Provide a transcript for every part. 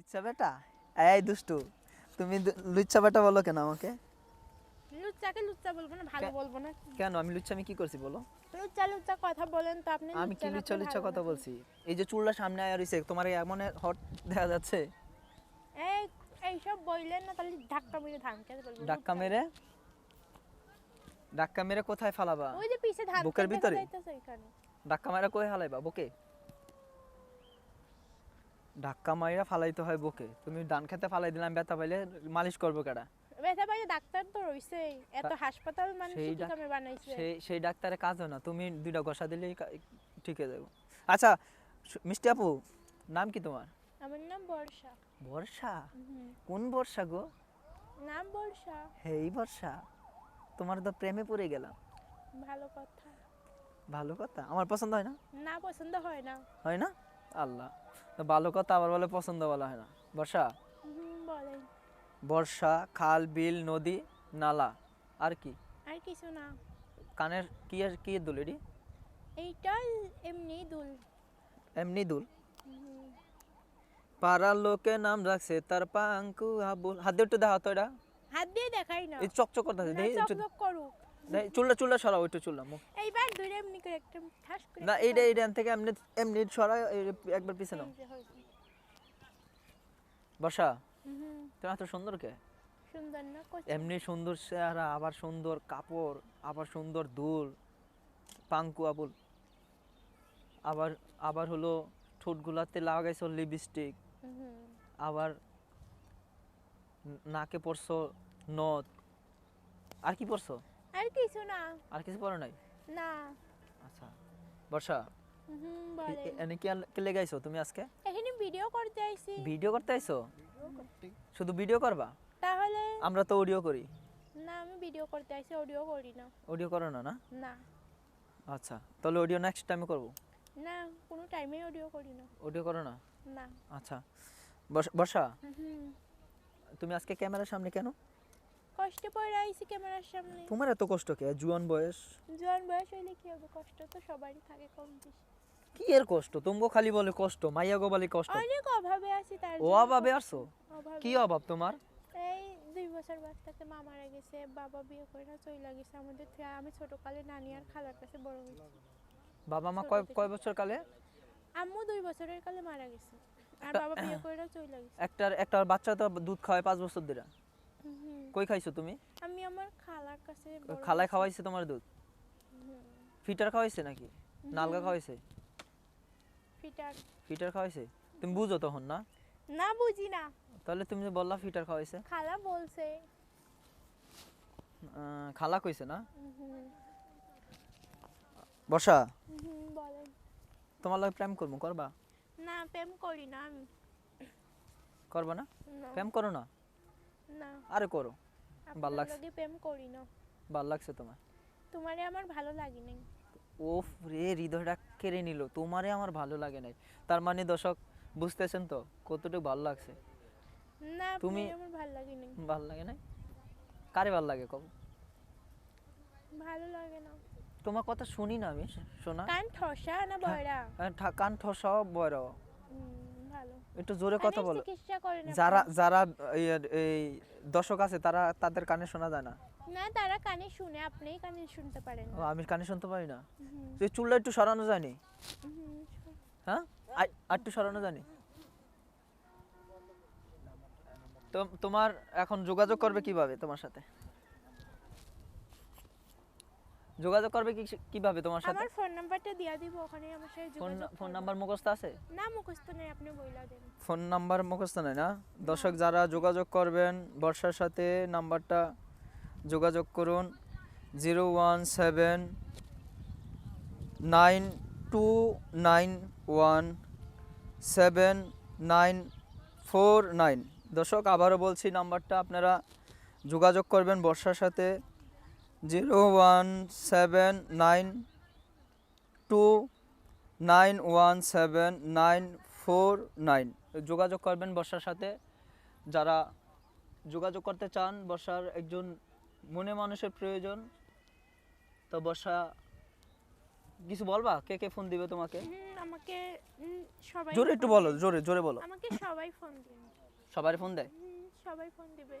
লুচ্চা বেটা এই দুষ্টু তুমি লুচ্চা বেটা বলো কেন আমাকে? লুচ্চাকে লুচ্চা বলব না ভালো বলব না। কেন? আমি লুচ্চা আমি কি করছি বলো? লুচ্চা লুচ্চা কথা বলেন তো আপনি আমি কি না, লুচ্চা লুচ্চা কথা বলছি? এই যে চুলটা সামনে আয়া রইছে তোমার এমন হট দেখা যাচ্ছে? এই এইসব বললেন না তাহলে ধাক্কা মেরে ধানকে বলব লুচ্চা। মেরে? ডাক্কা মেরে কোথায় ফালাবা? ওই যে পিছে বুকের ভিতরে? ডাক্কা মারা কই হালাইবা বুকে? ধাক্কা মাইরা ফালাইতে হয় বুকে। তুমি ডান খেতে ফালাই দিলাম ব্যথা পাইলে মালিশ করব কেডা? ব্যথা পাইলে ডাক্তার তো রইছে এত হাসপাতাল মানে কি কামে বানাইছে? সেই সেই ডাক্তারের কাজ হয় না। তুমি দুইটা ঘষা দিলেই ঠিক হয়ে যাব। আচ্ছা মিষ্টি আপু নাম কি তোমার? আমার নাম বর্ষা। বর্ষা? কোন বর্ষা গো? নাম বর্ষা। হেই বর্ষা তোমার তো প্রেমে পড়ে গেলাম। ভালো কথা। ভালো কথা? আমার পছন্দ হয় না? না পছন্দ হয় না। হয় না? আল্লাহ। ভালো কথা আবার বলে পছন্দ বলা হয় না। বর্ষা? বর্ষা খাল বিল নদী নালা আর কি? আর কিছু না। কানের কি আর কি দুল এটি? এইটা এমনি দুল। এমনি দুল। পাড়ার লোকে নাম রাখছে তার পাঙ্কু আবুল হাত দিয়ে একটু দেখা তো এটা। হাত দিয়ে দেখাই না। এই চকচক করতে একটু- চকচক করুক। চুলটা চুলটা সরাও একটু চুলটা মুখ। এইবার ধরে এমনি করে একটা ঠাস করে না এইটা এইটা থেকে এমনি এমনি সরাই একবার পিছনে নাও। এই বর্ষা তুমি এত সুন্দর কে? সুন্দর না এমনি সুন্দর চেহারা আবার সুন্দর কাপড় আবার সুন্দর দুল পাঙ্কু আবুল। আবার আবার হলো ঠোঁটগুলাতে লাগাইছো লিপস্টিক আবার নাকে পরছো নথ। আর কি পরছো? আর কিছু না। আর কিছু পরো নাই? না। আচ্ছা। বর্ষা হুম, বলেন। এনে কি কি লেগাইছো তুমি আজকে? এখানে ভিডিও করতে আইছি। ভিডিও করতে আইছো? শুধু ভিডিও করবা? তাহলে আমরা তো অডিও করি। না আমি ভিডিও করতে আইছি অডিও করি না। অডিও করো না না? না। আচ্ছা তাহলে অডিও নেক্সট টাইমে করব? না কোনো টাইমে অডিও করি না। অডিও করো না? না। আচ্ছা। বর্ষ- বর্ষা তুমি আজকে ক্যামেরার সামনে কেন? কষ্ট পড়ে আইছি ক্যামেরার সামনে। তোমার এত কষ্ট কে? জুয়ান বয়স? জোয়ান বয়স হইলে কি হবে? কষ্ট তো সবারই থাকে কম বেশি। কি এর কষ্ট? তুমগো খালি বলে কষ্ট মাইয়া গো বলে কষ্ট। অনেক অভাবে আছি তার ও অভাবে অভাবে। কি অভাব তোমার? এই দুই বছর বাচ্চাতে মা মারা গেছে বাবা বিয়ে করে না চলে গেছে। আমাদের আমি ছোটকালে নানি আর খালার কাছে বড় হয়েছি। বাবা মা কয় কয় বছর কালে? আম্মু দুই বছরের কালে মারা গেছে। আর বাবা বিয়ে করে না চলে গেছে। একটার একটার বাচ্চা তো দুধ খাওয়ায় পাঁচ বছর ধরে। কই খাইছো তুমি? আমি আমার খালার কাছে খালায় খাওয়াইছে তোমার দুধ। ফিটার খাওয়াইছে নাকি? নালগা খাওয়াইছে? ফিটার। ফিটার খাওয়াইছে? তুমি বুঝো তখন না? না বুঝি না। তাহলে তুমি যে বললা ফিটার খাওয়াইছে। খালা বলছে। খালা কইছে না। বর্ষা? তোমার লাগে প্রেম করব করবা? না প্রেম করি না আমি। করবা না, প্রেম করো না? না। আরে করো। আপনার লাগছে। লগে প্রেম করি না। ভালো লাগছে তোমার? তোমারে আমার ভালো লাগে নাই। ওফ রে হৃদয়টা কেড়ে নিল। তোমারে আমার ভালো লাগে নাই। তার মানে দর্শক বুঝতেছেন তো কতটুকু ভালো লাগছে? না তুমি- আমার ভালো লাগে নাই। ভালো লাগে নাই? কারে ভালো লাগে কব ভালো লাগে না। তোমার কথা শুনি না আমি শোনা। কান ঠসা না বয়রা? ঠা- কান ঠসা বয়র ভালো একটু জোরে কথা বলো। যারা যারা এই- দর্শক আছে তারা তাদের কানে শোনা যায় না। না তারা কানে শুনে আপনিই কানে শুনতে পারেন ও, আমি কানে শুনতে পারি না? তুই চুলটা একটু সরানো হুম, হ্যাঁ? আর একটু সরানো জানি তো তোমার এখন যোগাযোগ করবে কীভাবে তোমার সাথে? যোগাযোগ করবে কি কীভাবে তোমার সাথে? আমার ফোন নাম্বারটা দিয়া দিব ওখানে আমার সাথে ফোন যোগাযোগ ফোন নাম্বার মুখস্থ আছে? না মুখস্থ নেই আপনি বইলা দেন। ফোন নাম্বার মুখস্থ নেই না? দর্শক যারা যোগাযোগ করবেন বর্ষার সাথে নাম্বারটা যোগাযোগ করুন। Zero one seven nine two nine one seven nine four nine দর্শক আবারও বলছি নাম্বারটা আপনারা যোগাযোগ করবেন বর্ষার সাথে। Zero one seven nine two nine one seven nine four nine. যোগাযোগ করবেন বর্ষার সাথে। যারা যোগাযোগ করতে চান বর্ষার একজন মনে মানুষের প্রয়োজন। তো বর্ষা কিছু বলবা? কে কে ফোন দিবে তোমাকে? আমাকে সবাই জোরে একটু বলো জোরে জোরে বলো। আমাকে সবাই ফোন দিবে। সবাই ফোন দেয়? সবাই ফোন দিবে।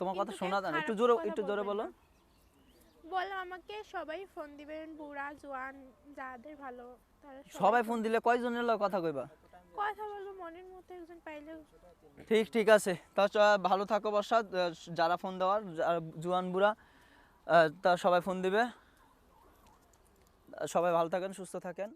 তোমার কথা শোনা যায় একটু জোরে একটু জোরে বলো। বলো আমাকে সবাই ফোন দিবেন বুড়া জোয়ান যাদের ভালো তারা সবাই ফোন দিলে কয়জনের লগে কথা কইবা? কথা বলো মনের মতো একজন পাইলে ঠিক ঠিক আছে। তা ভালো থাকো বর্ষা যারা ফোন দেওয়ার জুয়ান বুড়া তা সবাই ফোন দিবে। সবাই ভালো থাকেন সুস্থ থাকেন।